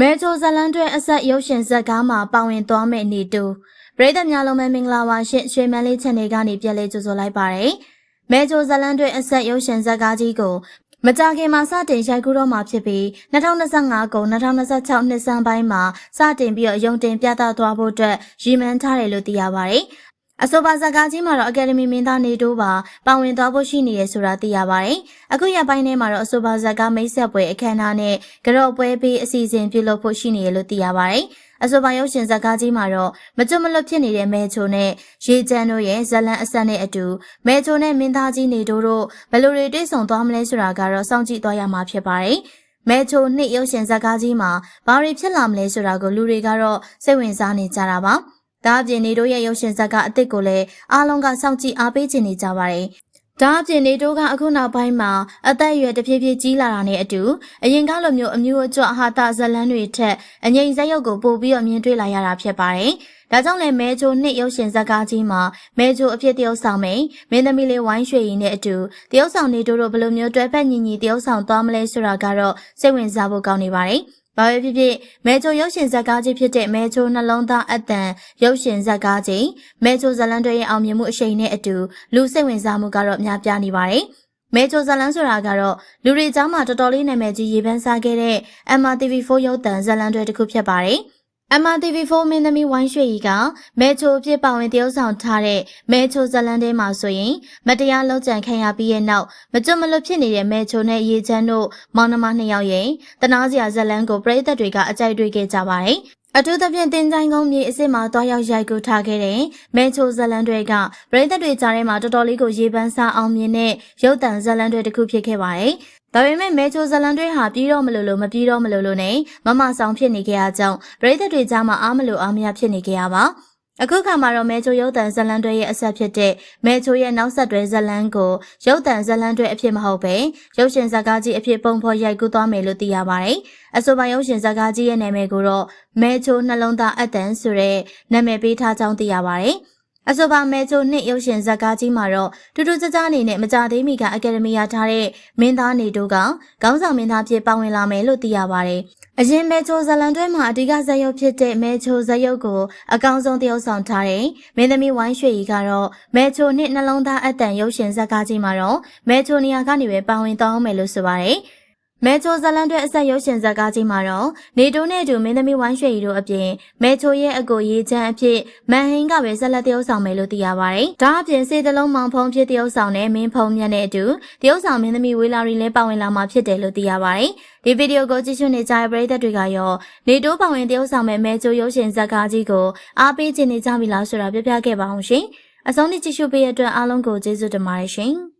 မဲချိုဇလန်တွဲအဆက်ရုပ်ရှင်ဇက်ကားမှာပါဝင်သွားမယ့်နေတူပရိသတ်များလုံးပဲမင်္ဂလာပါရှင်ရွှေမန်းလေး channel ကနေပြန်လေးကြိုဆိုလိုက်ပါရယ်မဲချိုဇလန်တွဲအဆက်ရုပ်ရှင်ဇက်ကားကြီးကိုမကြခင်မှာစတင်ရိုက်ကူးတော့မှာဖြစ်ပြီး2025ကုန်2026နှစ်ဆန်းပိုင်းမှာစတင်ပြီးတော့ရုံတင်ပြသသွားဖို့အတွက်ရည်မှန်းထားတယ်လို့သိရပါရယ် အဆိုပါဇာကားကြီးမှာတော့အကယ်ဒမီမင်းသားနေတိုးပါပါဝင်သွားဖို့ရှိနေရဆိုတာသိရပါတယ်။အခုရပိုင်းထဲမှာတော့အဆိုပါဇာကားမိတ်ဆက်ပွဲအခမ်းအနားနဲ့ကြော့ပွဲပေးအစီအစဉ်ပြုလုပ်ဖို့ရှိနေရလို့သိရပါတယ်။အဆိုပါရုပ်ရှင်ဇာကားကြီးမှာတော့မကြွမလွတ်ဖြစ်နေတဲ့မဲချိုနဲ့ရေချမ်းတို့ရဲ့ဇလန်အဆက်နဲ့အတူမဲချိုနဲ့မင်းသားကြီးနေတိုးတို့ဘယ်လိုတွေတွေ့ဆုံသွားမလဲဆိုတာကတော့စောင့်ကြည့်သွားရမှာဖြစ်ပါတယ်။မဲချိုနှစ်ရုပ်ရှင်ဇာကားကြီးမှာဘာတွေဖြစ်လာမလဲဆိုတာကိုလူတွေကတော့စိတ်ဝင်စားနေကြတာပါ။ ဒါအပြင်နေတို့ရဲ့ရုပ်ရှင်ဇာတ်ကအစ်စ်ကိုလည်းအားလုံးကစောင့်ကြည့်အားပေးချင်နေကြပါတယ်။ဒါအပြင်နေတို့ကအခုနောက်ပိုင်းမှာအသက်အရွယ်တဖြည်းဖြည်းကြီးလာတာနဲ့အတူအရင်ကလိုမျိုးအမျိုးအကျွတ်ဟာတာဇလန်းတွေထက်အငိမ့်ဇက်ရုပ်ကိုပို့ပြီးတော့မြင်တွေ့လာရတာဖြစ်ပါတယ်။ဒါကြောင့်လည်းမဲချိုနှစ်ရုပ်ရှင်ဇာတ်ကားကြီးမှာမဲချိုအဖြစ်တရုပ်ဆောင်မိန်မင်းသမီးလေးဝိုင်းရွှေရင်နဲ့အတူတရုပ်ဆောင်နေတို့တို့ဘယ်လိုမျိုးတွဲဖက်ညီညီတရုပ်ဆောင်သွားမလဲဆိုတာကတော့စိတ်ဝင်စားဖို့ကောင်းနေပါတယ်။ ဘာပဲဖြစ်ဖြစ်မဲချိုရုပ်ရှင်ဇာတ်ကားကြီးဖြစ်တဲ့မဲချိုနှလုံးသားအတန်ရုပ်ရှင်ဇာတ်ကားကြီးမဲချိုဇလန်တွေရဲ့အောင်မြင်မှုအရှိန်နဲ့အတူလူစိတ်ဝင်စားမှုကတော့များပြားနေပါတယ်။မဲချိုဇလန်ဆိုတာကတော့လူတွေကြားမှာတော်တော်လေးနာမည်ကြီးရေပန်းစားခဲ့တဲ့ MRTV4 ရုပ်သံဇလန်တွေတစ်ခုဖြစ်ပါတယ်။ MRTV4 မင်းသမီးဝိုင်းရွှေကြီးကမဲချိုအဖြစ်ပါဝင်တရုပ်ဆောင်ထားတဲ့မဲချိုဇလန်တဲမှာဆိုရင်မတရားလောက်ကျန်ခံရပြီးရဲ့နောက်မကြွမလွတ်ဖြစ်နေတဲ့မဲချိုနဲ့ရေချမ်းတို့မောင်နှမနှစ်ယောက်ရဲ့တနာစရာဇလန်ကိုပရိသတ်တွေကအကြိုက်တွေ့ခဲ့ကြပါတယ်အထူးသဖြင့်တင်ချိုင်းကုန်းမြေအစ်စ်မှာတွားရောက်ရိုက်ကူထားခဲ့တဲ့မဲချိုဇလန်တွေကပရိသတ်တွေကြားထဲမှာတော်တော်လေးကိုရေပန်းစားအောင်မြင်တဲ့ရုပ်တံဇလန်တွေတစ်ခုဖြစ်ခဲ့ပါတယ်။ ဒါပေမဲ့မဲချိုဇလန်တွေဟာပြီးတော့မလို့လို့မပြီးတော့မလို့လို့နဲ့မမဆောင်ဖြစ်နေကြရကြောင်းပရိသတ်တွေကြားမှာအားမလို့အားမရဖြစ်နေကြရပါ။အခုခါမှာတော့မဲချိုရုပ်တံဇလန်တွေရဲ့အဆက်ဖြစ်တဲ့မဲချိုရဲ့နောက်ဆက်တွဲဇလန်ကိုရုပ်တံဇလန်တွေအဖြစ်မဟုတ်ပဲရုပ်ရှင်ဇာကားကြီးအဖြစ်ပုံဖော်ရိုက်ကူးသွားမယ်လို့သိရပါတယ်။အဆိုပါရုပ်ရှင်ဇာကားကြီးရဲ့နာမည်ကိုတော့မဲချိုနှလုံးသားအတန်ဆိုတဲ့နာမည်ပေးထားကြောင်းသိရပါတယ်။ အဆိုပါမဲချိုနှစ်ရုပ်ရှင်ဇာတ်ကားကြီးမှာတော့တူတူကြကြအနေနဲ့မကြသေးမီကအကယ်ဒမီရထားတဲ့မင်းသားနေတို့ကခေါင်းဆောင်မင်းသားဖြစ်ပါဝင်လာမယ်လို့သိရပါတယ်။အရင်မဲချိုဇလန်တွဲမှာအဓိကဇာတ်ရုပ်ဖြစ်တဲ့မဲချိုဇာတ်ရုပ်ကိုအကောင်းဆုံးတရုပ်ဆောင်ထားတဲ့မင်းသမီးဝိုင်းရွှေကြီးကတော့မဲချိုနှစ်နှလုံးသားအတန်ရုပ်ရှင်ဇာတ်ကားကြီးမှာတော့မဲချိုနေရာကနေပဲပါဝင်သွားမယ်လို့ဆိုပါတယ်။ မဲချိုဇလန်တွေအဆက်ရုပ်ရှင်ဇာတ်ကားကြီးမှာတော့နေတိုးနဲ့အတူမင်းသမီးဝိုင်းရွှေရီတို့အပြင်မဲချိုရဲ့အကိုရေးချမ်းအဖြစ်မန်ဟင်းကပဲဆက်လက်တရုပ်ဆောင်မယ်လို့သိရပါတယ်။ဒါအပြင်စေတလုံးမောင်ဖုံးဖြစ်တရုပ်ဆောင်တဲ့မင်းဖုံးမြတ်နဲ့အတူတရုပ်ဆောင်မင်းသမီးဝေလာရီလည်းပါဝင်လာမှာဖြစ်တယ်လို့သိရပါတယ်။ဒီဗီဒီယိုကိုကြည့်ရှုနေကြတဲ့ပရိသတ်တွေကရောနေတိုးပါဝင်တရုပ်ဆောင်မဲ့မဲချိုရုပ်ရှင်ဇာတ်ကားကြီးကိုအားပေးခြင်းနေကြပြီလားဆိုတာပြပြခဲ့ပါအောင်ရှင်။အဆုံးထိကြည့်ရှုပေးတဲ့အတွက်အားလုံးကိုကျေးဇူးတင်ပါတယ်ရှင်။